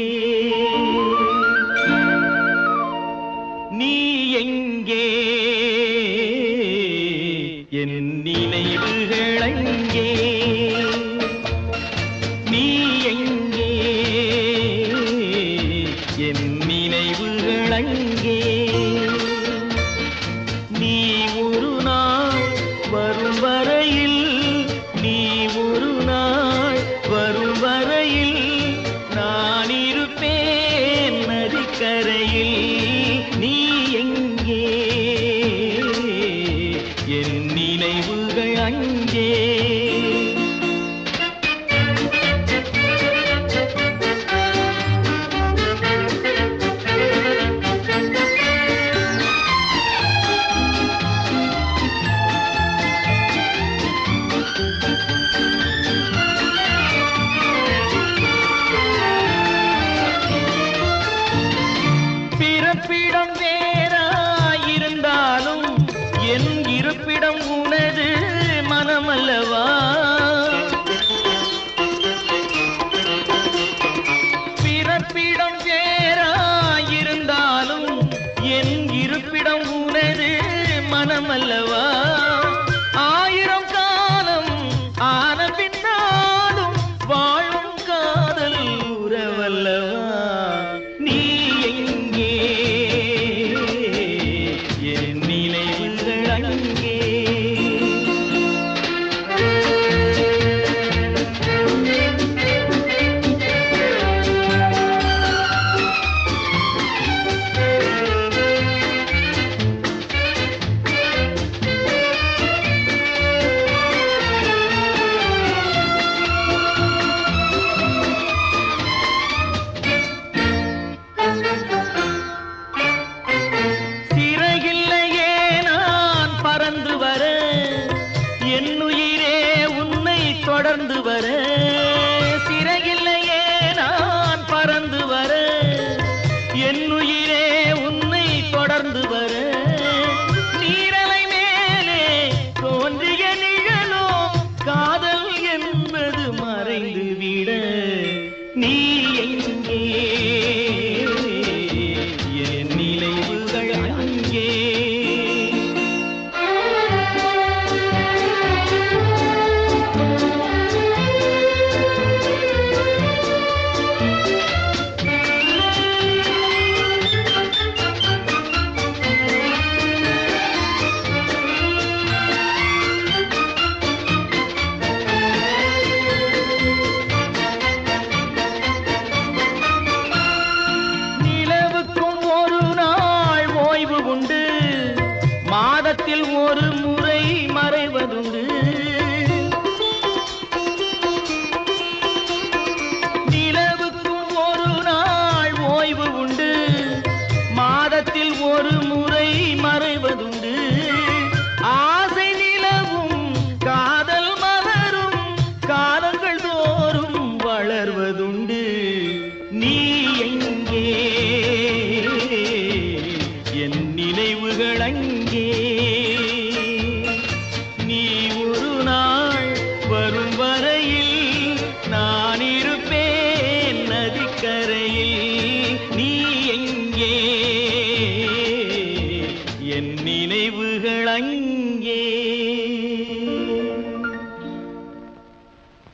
எங்கே நீ எங்கே? என் நினைவுகளங்கே. நீ எங்கே? என் நினைவுகளங்கே. நீ ஒரு நாள் வரும் வரையில் கரையில் அல்லவா தொடர்ந்து வர உலகத்தில்